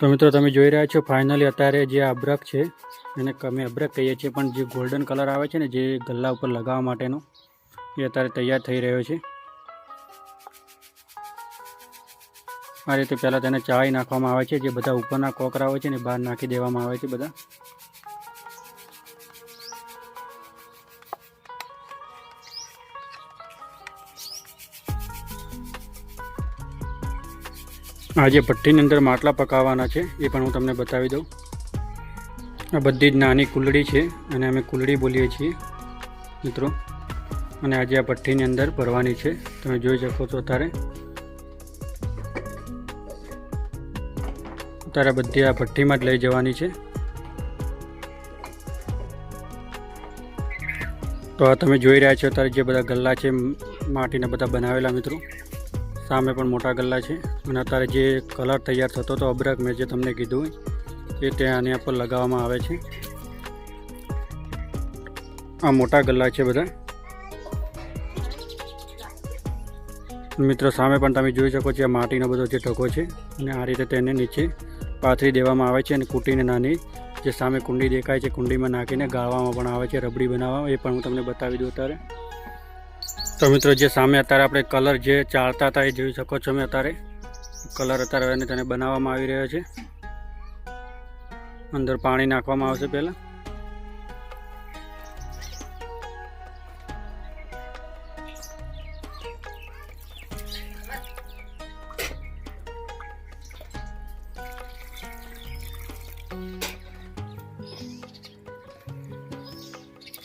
તો મિત્રો, તમે જોઈ રહ્યા છો ફાઇનલી અત્યારે જે અબ્રક છે, એને અમે અબ્રક કહીએ છીએ, પણ જે ગોલ્ડન કલર આવે છે ને, જે ગલ્લા ઉપર લગાવવા માટેનો, એ અત્યારે તૈયાર થઈ રહ્યો છે. આ રીતે પહેલાં તેને ચાળી નાખવામાં આવે છે, જે બધા ઉપરના કોકરા હોય છે ને બહાર નાખી દેવામાં આવે છે બધા. આ જે ભઠ્ઠીની અંદર માટલા પકાવવાના છે, એ પણ હું તમને બતાવી દઉં. આ બધી જ નાની કુલડી છે અને અમે કુલડી બોલીએ છીએ, મિત્રો. અને આજે આ ભઠ્ઠીની અંદર ભરવાની છે, તમે જોઈ શકો છો અત્યારે. અત્યારે બધી આ ભઠ્ઠીમાં જ લઈ જવાની છે. તો આ તમે જોઈ રહ્યા છો અત્યારે જે બધા ગલ્લા છે માટીના બધા બનાવેલા, મિત્રો. સામે પણ મોટા ગલ્લા છે. અને અત્યારે જે કલર તૈયાર થતો હતો અબરક, મેં જે તમને કીધું, એ ત્યાં આની પર લગાવવામાં આવે છે. આ મોટા ગલ્લા છે બધા. મિત્રો, સામે પણ તમે જોઈ શકો છો, આ માટીનો બધો જે ઢગો છે, અને આ રીતે તેને નીચે પાથરી દેવામાં આવે છે અને કૂટીને નાની જે સામે કુંડી દેખાય છે, કુંડીમાં નાખીને ગાળવામાં પણ આવે છે, રબડી બનાવવા એ પણ હું તમને બતાવી દઉં અત્યારે. તો મિત્રો, જે સામે અત્યારે આપણે કલર જે ચાળતા હતા એ જોઈ શકો છો મેં અત્યારે. કલર અત્યારે એને તેને બનાવવામાં આવી રહ્યો છે. અંદર પાણી નાખવામાં આવશે પહેલાં.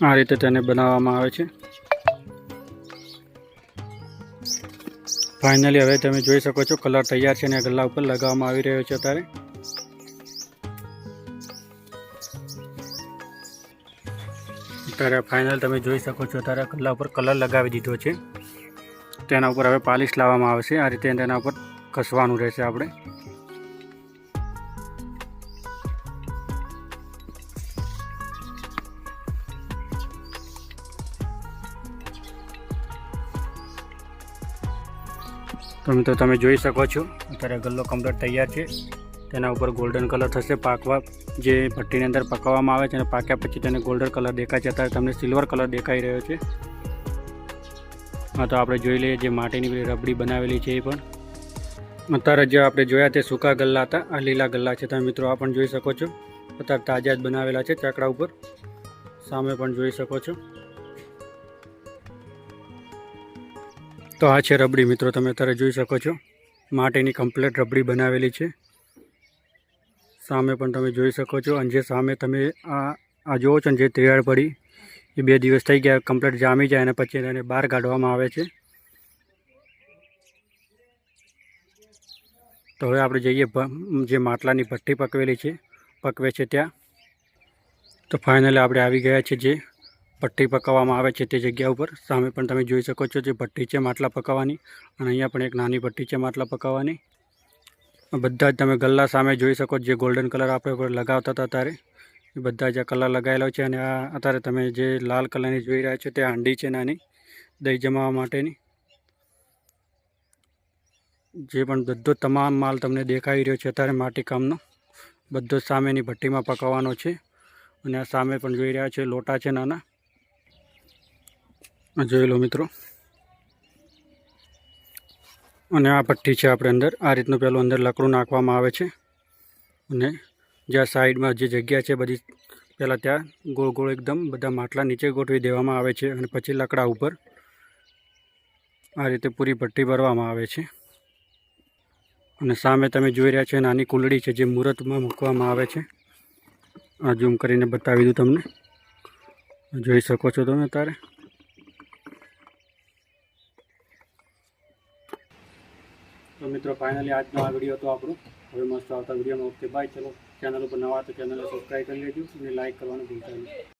આ રીતે તેને બનાવવામાં આવે છે. ફાઇનલી હવે તમે જોઈ શકો છો કલર તૈયાર છે અને ગલ્લા ઉપર લગાવવામાં આવી રહ્યો છે અત્યારે. અત્યારે ફાઇનલ તમે જોઈ શકો છો, અત્યારે ગલ્લા ઉપર કલર લગાવી દીધો છે. તેના ઉપર હવે પાલિશ લાવવામાં આવશે. આ રીતે તેના ઉપર ઘસવાનું રહેશે આપણે. તો મિત્રો તમે જોઈ શકો છો, અત્યારે ગલ્લો કમ્પ્લીટ તૈયાર છે. તેના ઉપર ગોલ્ડન કલર થશે. પાકવા જે ભઠ્ઠીની અંદર પકાવવામાં આવે છે અને પાક્યા પછી તેને ગોલ્ડન કલર દેખાય છે. અત્યારે તમને સિલ્વર કલર દેખાઈ રહ્યો છે. હા, તો આપણે જોઈ લઈએ જે માટીની પેલી રબડી બનાવેલી છે એ પણ. અત્યારે જે આપણે જોયા તે સૂકા ગલ્લા હતા, આ લીલા ગલ્લા છે. તમે મિત્રો આ પણ જોઈ શકો છો. અત્યારે તાજા જ બનાવેલા છે ચાકડા ઉપર. સામે પણ જોઈ શકો છો. તો આ છે રબડી. મિત્રો, તમે અત્યારે જોઈ શકો છો, માટીની કમ્પ્લેટ રબડી બનાવેલી છે. સામે પણ તમે જોઈ શકો છો, અને જે સામે તમે આ આ જુઓ છો ને, જે તૈયાર પડી, એ બે દિવસ થઈ ગયા કમ્પ્લેટ જામી જાય અને પછી એને બહાર કાઢવામાં આવે છે. તો હવે આપણે જઈએ જે માટલાની ભઠ્ઠી પકવેલી છે, પકવે છે ત્યાં. તો ફાઇનલી આપણે આવી ગયા છે જે ભઠ્ઠી પકાવવામાં આવે છે તે જગ્યા ઉપર. સામે પણ તમે જોઈ શકો છો જે ભઠ્ઠી છે માટલા પકાવવાની અને અહીંયા પણ એક નાની ભઠ્ઠી છે માટલા પકાવવાની. બધા જ તમે ગલ્લા સામે જોઈ શકો જે ગોલ્ડન કલર આપણે ઉપર લગાવતા હતા ત્યારે એ બધા જ આ કલર લગાવેલો છે અને આ અત્યારે તમે જે લાલ કલરની જોઈ રહ્યા છો તે હાંડી છે નાની દહીં જમાવવા માટેની. જે પણ બધો તમામ માલ તમને દેખાઈ રહ્યો છે અત્યારે માટી કામનો. બધો સામેની ભઠ્ઠીમાં પકાવવાનો છે અને આ સામે પણ જોઈ રહ્યા છે લોટા છે નાના. જોઈ લો મિત્રો. અને આ પટ્ટી છે આપણે અંદર. આ રીતનું પહેલું અંદર લકડું નાખવામાં આવે છે. અને જ્યાં સાઈડમાં જે જગ્યા છે બધી પહેલાં ત્યાં ગોળ ગોળ એકદમ બધા માટલા નીચે ગોઠવી દેવામાં આવે છે અને પછી લકડા ઉપર આ રીતે પૂરી પટ્ટી ભરવામાં આવે છે. અને સામે તમે જોઈ રહ્યા છો નાની કુલડી છે જે મુહૂર્તમાં મૂકવામાં આવે છે. આ ઝૂમ કરીને બતાવી દઉં તમને. જોઈ શકો છો તમે તારે? તો મિત્રો ફાઇનલી આજનો આ વીડિયો હતો આપણો. હવે મસ્ત આવતા વિડીયોમાં ઓકે બાય ચલો ચેનલ ઉપર નવા તો ચેનલને સબસ્ક્રાઈબ કરી લેજો અને લાઇક કરવાનું ભૂલતા નહીં.